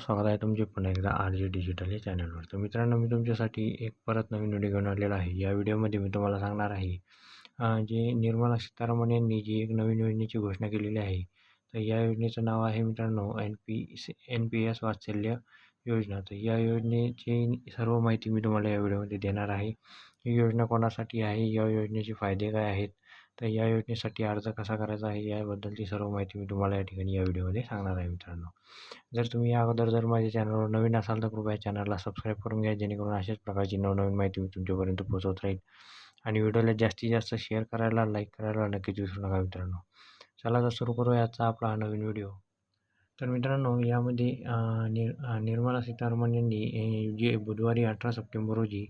स्वागत आहे तुमचे पुन्हा एकदा आर जे डिजिटल या चॅनलवर. तर मित्रांनो मी तुमच्यासाठी एक परत नवीन व्हिडिओ घेऊन आलेला आहे. या व्हिडिओमध्ये मी तुम्हाला सांगणार आहे जे निर्मला सीतारामन यांनी जी एक नवीन योजनेची घोषणा केलेली आहे तर या योजनेचं नाव आहे मित्रांनो N P N P S Vatsalya योजना. तर या योजनेची सर्व माहिती मी तुम्हाला या व्हिडिओमध्ये देणार आहे. ही योजना कोणासाठी आहे? या योजनेचे फायदे काय आहेत? तर या योजनेसाठी अर्ज कसा करायचा आहे याबद्दलची सर्व माहिती मी तुम्हाला या ठिकाणी या व्हिडिओमध्ये सांगणार आहे मित्रांनो. जर तुम्ही या अगोदर जर माझ्या चॅनलवर नवीन असाल तर कृपया चॅनलला सबस्क्राईब करून घ्या जेणेकरून अशाच प्रकारची नवनवीन माहिती मी तुमच्यापर्यंत पोहोचवत राहील. आणि व्हिडिओला जास्तीत जास्त शेअर करायला लाईक करायला नक्कीच विसरू नका मित्रांनो. चला तर सुरू करू याचा आपला हा नवीन व्हिडिओ. तर मित्रांनो यामध्ये अं, निर निर्मला सीतारामन यांनी जे बुधवारी अठरा सप्टेंबर रोजी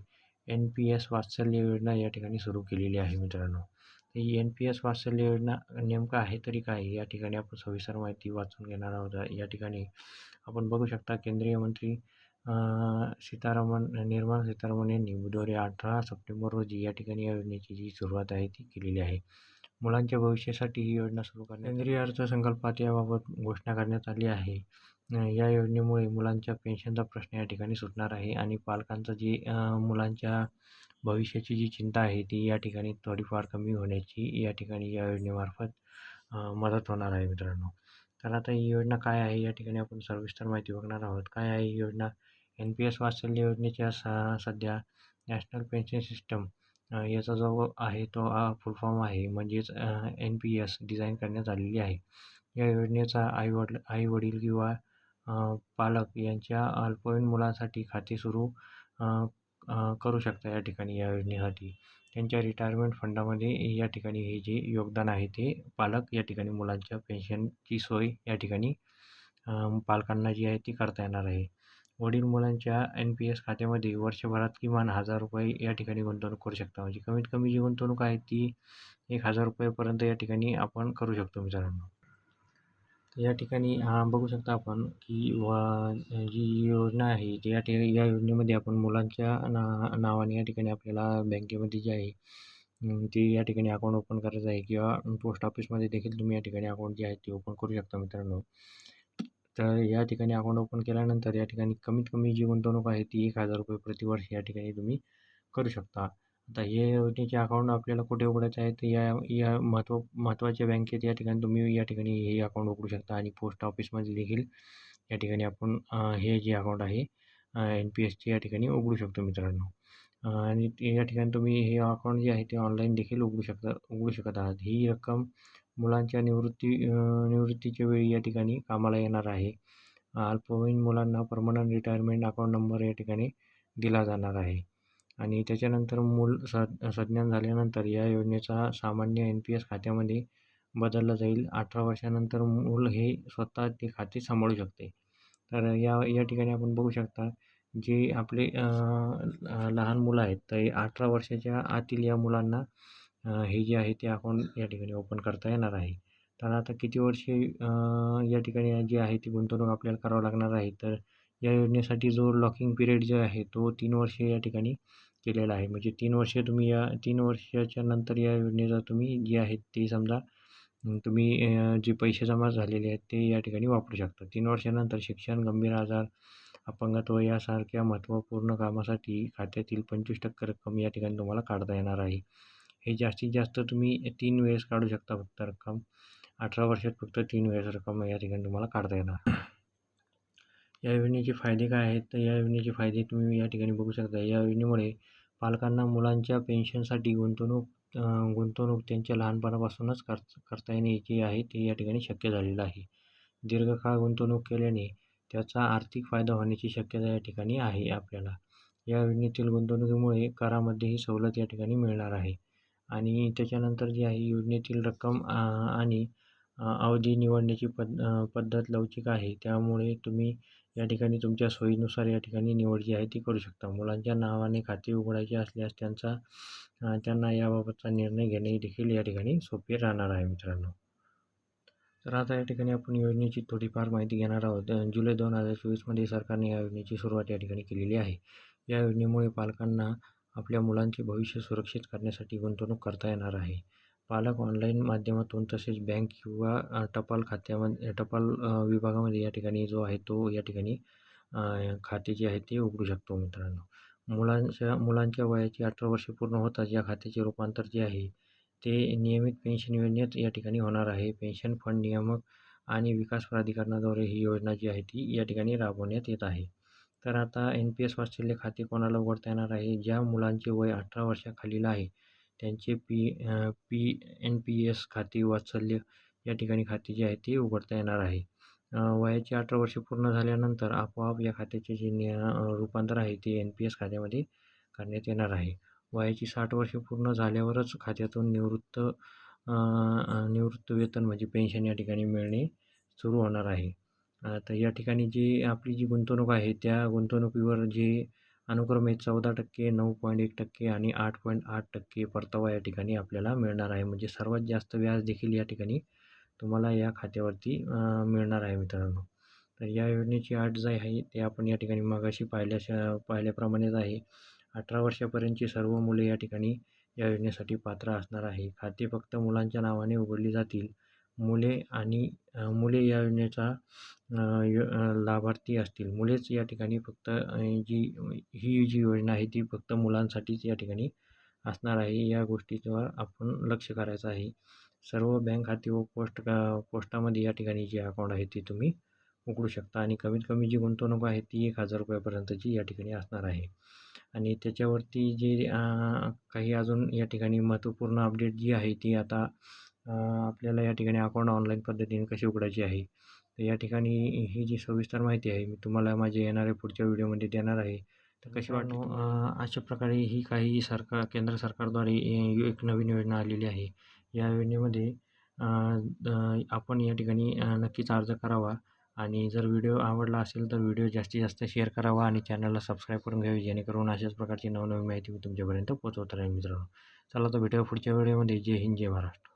एन पी एस वात्सल्य योजना या ठिकाणी सुरू केलेली आहे मित्रांनो. तर ही एन पी एस वात्सल्य योजना नेमकं आहे तरी काय? या ठिकाणी आपण सविस्तर माहिती वाचून घेणार आहोत. या ठिकाणी आपण बघू शकता केंद्रीय मंत्री सीतारामन निर्मला सीतारामन यांनी बुधवारी अठरा सप्टेंबर रोजी या ठिकाणी या योजनेची जी सुरुवात आहे ती केलेली आहे. मुलांच्या भविष्यासाठी ही योजना सुरू करण्यात केंद्रीय अर्थसंकल्पात याबाबत घोषणा करण्यात आली आहे. या योजनेमुळे मुलांच्या पेन्शनचा प्रश्न या ठिकाणी सुटणार आहे आणि पालकांचं जी मुलांच्या भविष्याची जी चिंता आहे ती या ठिकाणी थोडीफार कमी होण्याची या ठिकाणी या योजनेमार्फत मदत होणार आहे मित्रांनो. तर आता ही योजना काय आहे या ठिकाणी आपण सविस्तर माहिती बघणार आहोत. काय आहे ही योजना? एन पी एस वात्सल्य योजनेच्या स सध्या नॅशनल पेन्शन सिस्टम याचा जो आहे तो फुल फॉर्म आहे. म्हणजेच एन पी एस डिझाईन करण्यात आलेली आहे. या योजनेचा आईवडील आईवडील किंवा पालक यांच्या अल्पवयीन मुलांसाठी खाते सुरू करू शकता या ठिकाणी या योजनेसाठी. त्यांच्या रिटायरमेंट फंडामध्ये या ठिकाणी हे जे योगदान आहे ते पालक या ठिकाणी मुलांच्या पेन्शनची सोय या ठिकाणी पालकांना जी आहे ती करता येणार आहे. वडील मुलांच्या एन पी एस खात्यामध्ये वर्षभरात किमान हजार रुपये या ठिकाणी गुंतवणूक करू शकता. म्हणजे कमीत कमी जी गुंतवणूक आहे ती एक हजार रुपयेपर्यंत या ठिकाणी आपण करू शकतो मित्रांनो. या ठिकाणी हा बघू शकता आपण की व जी योजना आहे ती या ठिकाणी या योजनेमध्ये आपण मुलांच्या ना नावाने या ठिकाणी आपल्याला बँकेमध्ये जी आहे ते ती या ठिकाणी अकाउंट ओपन करायचं आहे किंवा पोस्ट ऑफिसमध्ये देखील तुम्ही या ठिकाणी अकाउंट जे आहे ते ओपन करू शकता मित्रांनो. तर या ठिकाणी अकाउंट ओपन केल्यानंतर या ठिकाणी कमीत कमी जी गुंतवणूक आहे ती एक हजार रुपये प्रतिवर्ष या ठिकाणी तुम्ही करू शकता. आता हे योजनेचे अकाउंट आपल्याला कुठे उघडायचं आहे तर या या महत्त्व महत्त्वाच्या बँकेत या ठिकाणी तुम्ही या ठिकाणी हे अकाउंट उघडू शकता आणि पोस्ट ऑफिसमध्ये देखील या ठिकाणी आपण हे जे अकाउंट आहे एन पी एसचे या ठिकाणी उघडू शकतो मित्रांनो. आणि या ठिकाणी तुम्ही हे अकाउंट जे आहे ते ऑनलाईन देखील उघडू शकता उघडू शकत आहात. ही रक्कम मुलांच्या निवृत्ती निवृत्तीच्या वेळी या ठिकाणी कामाला येणार आहे. अल्पवयीन मुलांना परमनंट रिटायरमेंट अकाउंट नंबर या ठिकाणी दिला जाणार आहे. आणि त्याच्यानंतर मूल स संज्ञान झाल्यानंतर या योजनेचा सामान्य एन पी एस खात्यामध्ये बदलला जाईल. अठरा वर्षानंतर मूल हे स्वतः ते खाते सांभाळू शकते. तर या या ठिकाणी आपण बघू शकता जे आपले लहान मुलं आहेत तर अठरा वर्षाच्या आतील या मुलांना हे जे आहे ते अकाउंट या ठिकाणी ओपन करता येणार आहे. तर आता किती वर्षे या ठिकाणी जी आहे ती गुंतवणूक आपल्याला करावं लागणार आहे. तर या योजनेसाठी जो लॉकिंग पिरियड जो आहे तो तीन वर्षे या ठिकाणी केलेला आहे. म्हणजे तीन वर्षे तुम्ही या तीन वर्षाच्या नंतर या योजनेचा तुम्ही जी आहेत ते समजा तुम्ही जे पैसे जमा झालेले आहेत ते या ठिकाणी वापरू शकता. तीन वर्षानंतर शिक्षण गंभीर आजार अपंगत्व यासारख्या महत्त्वपूर्ण कामासाठी खात्यातील पंचवीस टक्के रक्कम या ठिकाणी तुम्हाला काढता येणार आहे. हे जास्तीत जास्त तुम्ही तीन वेळेस काढू शकता. फक्त रक्कम अठरा वर्षात फक्त तीन वेळेस रक्कम या ठिकाणी तुम्हाला काढता येणार. या योजनेचे फायदे काय आहेत? तर या योजनेचे फायदे तुम्ही या ठिकाणी बघू शकता. या योजनेमुळे पालकांना मुलांच्या पेन्शनसाठी गुंतवणूक गुंतवणूक त्यांच्या लहानपणापासूनच कर करता येणे जे आहे ते या ठिकाणी शक्य झालेलं आहे. दीर्घकाळ गुंतवणूक केल्याने त्याचा आर्थिक फायदा होण्याची शक्यता या ठिकाणी आहे आपल्याला. या योजनेतील गुंतवणुकीमुळे करामध्येही सवलत या ठिकाणी मिळणार आहे. आणि त्याच्यानंतर जी आहे योजनेतील रक्कम आणि अवधी निवडण्याची पद पद्धत लवचिक आहे. त्यामुळे तुम्ही या ठिकाणी तुमच्या सोयीनुसार या ठिकाणी निवड जी आहे ती करू शकता. मुलांच्या नावाने खाते उघडायचे असल्यास त्यांचा त्यांना याबाबतचा निर्णय घेणे देखील या ठिकाणी सोपे राहणार आहे मित्रांनो. तर आता या ठिकाणी आपण योजनेची थोडीफार माहिती घेणार आहोत. जुलै दोन हजार चोवीसमध्ये सरकारने या योजनेची सुरुवात या ठिकाणी केलेली आहे. या योजनेमुळे पालकांना आपल्या मुलांचे भविष्य सुरक्षित करण्यासाठी गुंतवणूक करता येणार आहे. पालक ऑनलाईन माध्यमातून तसेच बँक किंवा टपाल खात्यामध्ये टपाल विभागामध्ये या ठिकाणी जो आहे तो या ठिकाणी खाते जे आहे ते उघडू शकतो मित्रांनो. मुलांच्या मुलांच्या वयाची अठरा वर्षे पूर्ण होताच या खात्याचे रूपांतर जे आहे ते नियमित पेन्शन योजनेत या ठिकाणी होणार आहे. पेन्शन फंड नियामक आणि विकास प्राधिकरणाद्वारे ही योजना जी आहे ती या ठिकाणी राबवण्यात येत आहे. तर आता एन पी एस वात्सल्य खाते कोणाला उघडता येणार आहे? ज्या मुलांचे वय अठरा वर्षाखालील आहे त्यांचे P P N P S खाते वात्सल्य या ठिकाणी खाते जे आहे ते उघडता येणार आहे. वयाची अठरा वर्षे पूर्ण झाल्यानंतर आपोआप या खात्याचे जे नि रूपांतर आहे ते एन पी एस खात्यामध्ये करण्यात येणार आहे. वयाची साठ वर्षे पूर्ण झाल्यावरच खात्यातून निवृत्त निवृत्त वेतन म्हणजे पेन्शन या ठिकाणी मिळणे सुरू होणार आहे. तर या ठिकाणी जी आपली जी गुंतवणूक आहे त्या गुंतवणुकीवर जे अनुक्रमे चौदा टक्के नऊ पॉईंट एक टक्के आणि आठ पॉईंट आठ टक्के परतावा या ठिकाणी आपल्याला मिळणार आहे. म्हणजे सर्वात जास्त व्याज देखील या ठिकाणी तुम्हाला या खात्यावरती मिळणार आहे मित्रांनो. तर या योजनेची अट जे आहे ते आपण या ठिकाणी मगाशी पाहिल्याशा पाहिल्याप्रमाणेच आहे. अठरा वर्षापर्यंतची सर्व मुले या ठिकाणी या योजनेसाठी पात्र असणार आहे. खाते फक्त मुलांच्या नावाने उघडली जातील. मुले आणि मुले या योजनेचा लाभार्थी असतील. मुलेच या ठिकाणी फक्त जी ही जी योजना आहे ती फक्त मुलांसाठीच या ठिकाणी असणार आहे. या गोष्टीवर आपण लक्ष करायचं आहे. सर्व बँक खाते व पोस्ट पोस्टामध्ये या ठिकाणी जे अकाउंट आहे ते तुम्ही उघडू शकता आणि कमीत कमी जी गुंतवणूक आहे ती एक हजार रुपयापर्यंतची या ठिकाणी असणार आहे. आणि त्याच्यावरती जे काही अजून या ठिकाणी महत्त्वपूर्ण अपडेट जी आहे ती आता आपल्याला या ठिकाणी अकाउंट ऑनलाईन पद्धतीने कशी उघडायची आहे? तर या ठिकाणी ही जी सविस्तर माहिती आहे मी तुम्हाला माझे येणाऱ्या पुढच्या व्हिडिओमध्ये देणार आहे. तर कशी वाटू अशा प्रकारे ही काही सरकार केंद्र सरकारद्वारे एक नवीन योजना आलेली आहे. या योजनेमध्ये आपण या ठिकाणी नक्कीच अर्ज करावा. आणि जर व्हिडिओ आवडला असेल तर व्हिडिओ जास्तीत जास्त शेअर करावा आणि चॅनलला सबस्क्राईब करून घ्यावे जेणेकरून अशाच प्रकारची नवनवीन माहिती मी तुमच्यापर्यंत पोहोचवत राहील मित्रांनो. चला तर भेटूया पुढच्या व्हिडिओमध्ये. जय हिंद जय महाराष्ट्र.